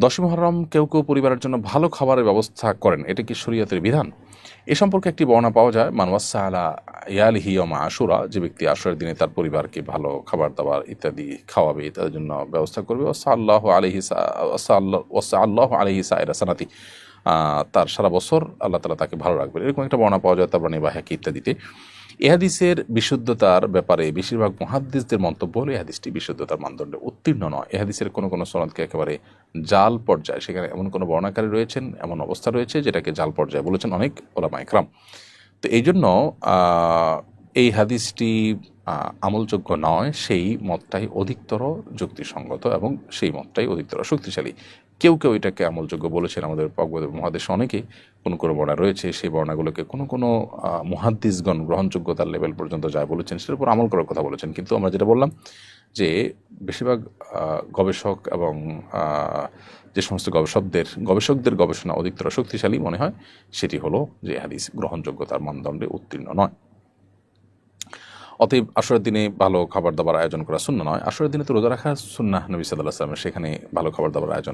দশই মহরম কেউ কেউ পরিবারের জন্য ভালো খাবারের ব্যবস্থা করেন। এটা কি শরীয়তের বিধান? এ সম্পর্কে একটি বর্ণনা পাওয়া যায় মানওয়াসা আলা ইয়ালহি ওমা আশুরা যে ব্যক্তি আশুরের দিনে তার পরিবারকে ভালো খাবার দাবার ইত্যাদি খাওয়াবে, তাদের জন্য ব্যবস্থা করবে। ওসা আল্লাহ আলহি ওসা আল্লাহ আলহি সাইরা সানাতি। তার সারা বছর আল্লাহ তালা তাকে ভালো রাখবে এরকম একটা বর্ণনা পাওয়া যায়, তারপর নিবাহাকি ইত্যাদিতে। এহাদিসের বিশুদ্ধতার ব্যাপারে বেশিরভাগ মহাদ্দিসদের মন্তব্য হলো, এহাদিসটি বিশুদ্ধতার মানদণ্ডে উত্তীর্ণ নয়। এহাদিসের কোনো কোনো সনদকে একেবারে জাল পর্যায়ে, সেখানে এমন কোনো বর্ণাকারী রয়েছেন, এমন অবস্থা রয়েছে যেটাকে জাল পর্যায়ে বলেছেন অনেক ওলামা একরাম তো এই জন্য এই হাদিসটি আমলযোগ্য নয়, সেই মতটাই অধিকতর যুক্তিসঙ্গত এবং সেই মতটাই অধিকতর শক্তিশালী। কেউ কেউ এটাকে আমলযোগ্য বলেছেন, আমাদের মহাদেশ অনেকে কোনো কোনো বর্ণা রয়েছে, সেই বর্ণাগুলোকে কোনো কোনো মুহাদ্দিসগণ গ্রহণযোগ্যতার লেভেল পর্যন্ত যা বলেছেন সেটার উপর আমল করার কথা বলেছেন। কিন্তু আমরা যেটা বললাম যে বেশিরভাগ গবেষক এবং যে সমস্ত গবেষকদের গবেষকদের গবেষণা অধিকতর শক্তিশালী মনে হয়, সেটি হলো যে হাদিস গ্রহণযোগ্যতার মানদণ্ডে উত্তীর্ণ নয়। অতএব আসরের দিনে ভালো খাবার দাবার আয়োজন করা শূন্য নয়। আসরের দিনে তো রোজা রাখা সুন্না নবী সাল্লাহ আসলামের সেখানে ভালো খাবার দাবার আয়োজন